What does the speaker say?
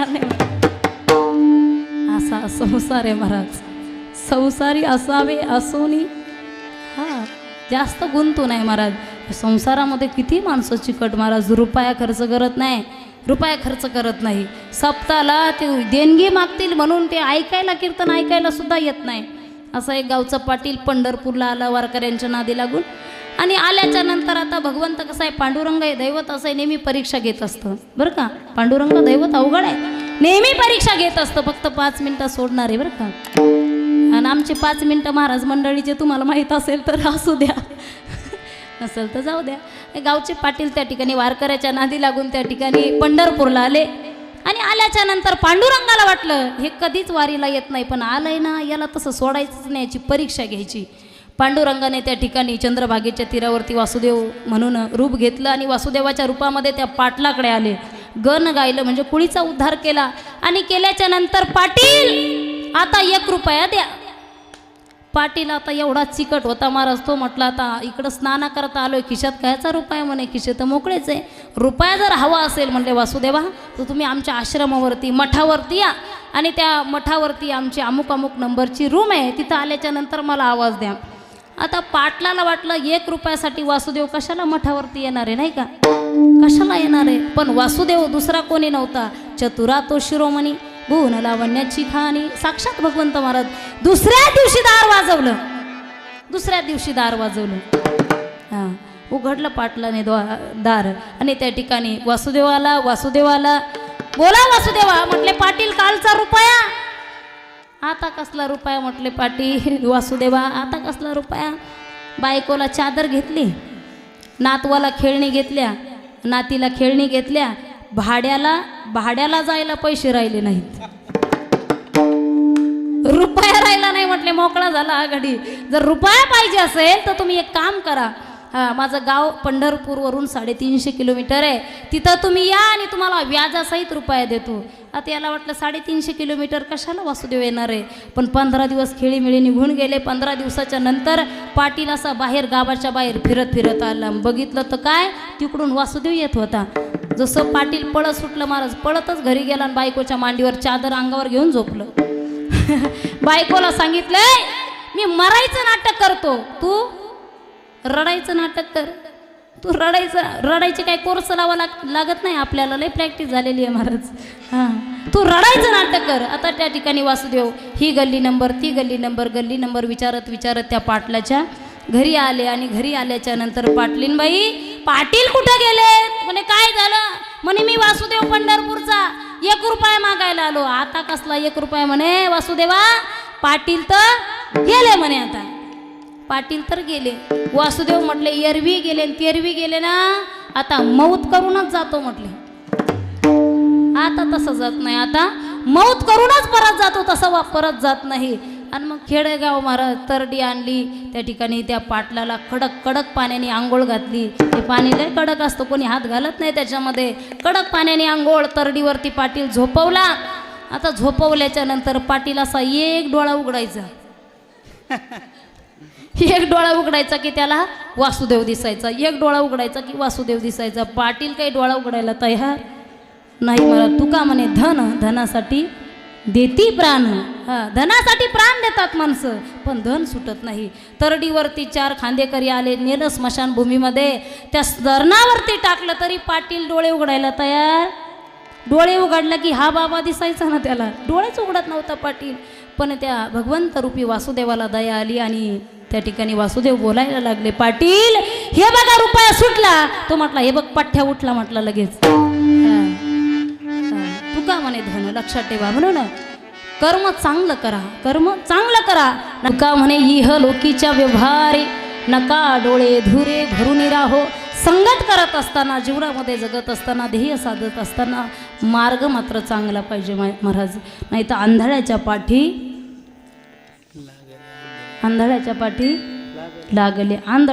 येणार नाही. असा संसार आहे महाराज. संसारी असावे असोनी हा जास्त गुंतू नाही महाराज. संसारामध्ये किती माणसं चिकट महाराज रुपया खर्च करत नाही रुपया खर्च करत नाही. सप्ताला ते देणगी मागतील म्हणून ते ऐकायला कीर्तन ऐकायला सुद्धा येत नाही. असा एक गावचा पाटील पंढरपूरला आला वारकऱ्यांच्या नादी लागून. आणि आल्याच्यानंतर आता भगवंत कसा आहे पांडुरंग आहे दैवत असं आहे नेहमी परीक्षा घेत असतं. बरं का? पांडुरंग दैवत अवघड आहे. नेहमी परीक्षा घेत असतं फक्त पाच मिनटं सोडणार आहे बरं का? आणि आमचे पाच मिनटं महाराज मंडळीचे तुम्हाला माहीत असेल तर असू द्या. नसेल तर जाऊ द्या. गावचे पाटील त्या ठिकाणी वारकऱ्याच्या नादी लागून त्या ठिकाणी पंढरपूरला आले. आणि आल्याच्यानंतर पांडुरंगाला वाटलं हे कधीच वारीला येत नाही पण आलंय ना याला तसं सोडायचंच नाही याची परीक्षा घ्यायची. पांडुरंगाने त्या ठिकाणी चंद्रभागेच्या तीरावरती वासुदेव म्हणून रूप घेतलं आणि वासुदेवाच्या रूपामध्ये त्या पाटलाकडे आले. गण गायलं म्हणजे कुळीचा उद्धार केला आणि केल्याच्यानंतर पाटील आता एक रुपया द्या. पाटील आता एवढा चिकट होता महाराज तो म्हटला आता इकडं स्नाना करता आलोय खिशात कायचा रुपया म्हणे खिशे तर मोकळेच आहे. रुपया जर हवा असेल म्हणले वासुदेवा तर तुम्ही आमच्या आश्रमावरती मठावरती या आणि त्या मठावरती आमची अमुक अमुक नंबरची रूम आहे तिथं आल्याच्यानंतर मला आवाज द्या. आता पाटलाला वाटलं एक रुपयासाठी वासुदेव कशाला मठावरती येणार आहे नाही का? कशाला येणार आहे? पण वासुदेव दुसरा कोणी नव्हता. चतुरा तो शिरोमणी गुण लावण्याची खाणी साक्षात भगवंत महाराज दुसऱ्या दिवशी दार वाजवलं. दुसऱ्या दिवशी दार वाजवलं. हां उघडलं पाटलाने द्वा दार आणि त्या ठिकाणी वासुदेवाला वासुदेवाला बोला वासुदेवा म्हटले पाटील कालचा रुपया. आता कसला रुपया म्हटले पाटी? वासुदेवा आता कसला रुपया? बायकोला चादर घेतली नातवाला खेळणी घेतल्या नातीला खेळणी घेतल्या भाड्याला भाड्याला जायला पैसे राहिले नाहीत. रुपया राहिला नाही म्हटले मोकळा झाला आघाडी. जर रुपया पाहिजे असेल तर तुम्ही एक काम करा. हा माझं गाव पंढरपूरवरून साडेतीनशे किलोमीटर आहे. तिथं तुम्ही या आणि तुम्हाला व्याजासहित रुपया देतो. आता याला वाटलं साडेतीनशे किलोमीटर कशाला वासुदेव येणार आहे? पण पंधरा दिवस खेळीमिळी निघून गेले. पंधरा दिवसाच्या नंतर पाटील असा बाहेर गावाच्या बाहेर फिरत फिरत आला. बघितलं तर काय? तिकडून वासुदेव येत होता. जसं पाटील पळत सुटलं महाराज पळतच घरी गेला आणि बायकोच्या मांडीवर चादर अंगावर घेऊन झोपलं. बायकोला सांगितलंय मी मरायचं नाटक करतो. तू रडायचं नाटक कर. तू रडायचं रडायचे काय कोर्स लावा लाग लागत नाही आपल्याला. लय प्रॅक्टिस झालेली आहे महाराज. हां. तू रडायचं नाटक कर. आता त्या ठिकाणी वासुदेव ही गल्ली नंबर ती गल्ली नंबर गल्ली नंबर विचारत विचारत त्या पाटलाच्या घरी आले आणि घरी आल्याच्यानंतर पाटलीनबाई पाटील कुठं गेले? म्हणे काय झालं? म्हणे मी वासुदेव पंढरपूरचा. एक रुपया मागायला आलो. आता कसला एक रुपया? म्हणे वासुदेवा पाटील तर गेले म्हणे आता. पाटील तर गेले. वासुदेव म्हटले एरवी गेले आणि तेरवी गेले ना? आता मौत करूनच जातो म्हटले. आता तसं जात नाही. आता मौत करूनच परत जातो तसं वा परत जात नाही. आणि मग खेडेगाव महाराज तरडी आणली. त्या ठिकाणी त्या पाटलाला कडक कडक पाण्याने आंघोळ घातली. ते पाणी लय कडक असतो कोणी हात घालत नाही त्याच्यामध्ये. कडक पाण्याने आंघोळ तरडीवरती पाटील झोपवला. आता झोपवल्याच्या नंतर पाटील असा एक डोळा उघडायचा. एक डोळा उघडायचा की त्याला वासुदेव दिसायचा. एक डोळा उघडायचा की वासुदेव दिसायचा. पाटील काही डोळा उघडायला तयार नाही मला तुका म्हणे धन धनासाठी देती प्राण? हा धनासाठी प्राण देतात माणसं पण धन सुटत नाही. तरडीवरती चार खांदेकरी आले नेलं स्मशानभूमीमध्ये. त्या धरणावरती टाकलं तरी पाटील डोळे उघडायला तयार. डोळे उघडला की हा बाबा दिसायचा ना त्याला. डोळेच उघडत नव्हता पाटील. पण त्या भगवंतरूपी वासुदेवाला दया आली आणि त्या ठिकाणी वासुदेव बोलायला लागले पाटील हे बघा रुपया सुटला. तो म्हटला हे बघ पठ्ठ्या उठला म्हटला लगेच. तू का म्हणे धन लक्षात ठेवा म्हणून. कर्म चांगलं करा कर्म चांगलं करा. नका म्हणे इह लोकीच्या व्यवहारे नका डोळे धुरे भरून राहो. संगत करत असताना जीवनामध्ये जगत असताना ध्येय साधत असताना मार्ग मात्र चांगला पाहिजे महाराज. नाही तर आंधळ्याच्या पाठी आंधळ्याच्या पाठी लागले. आंधळ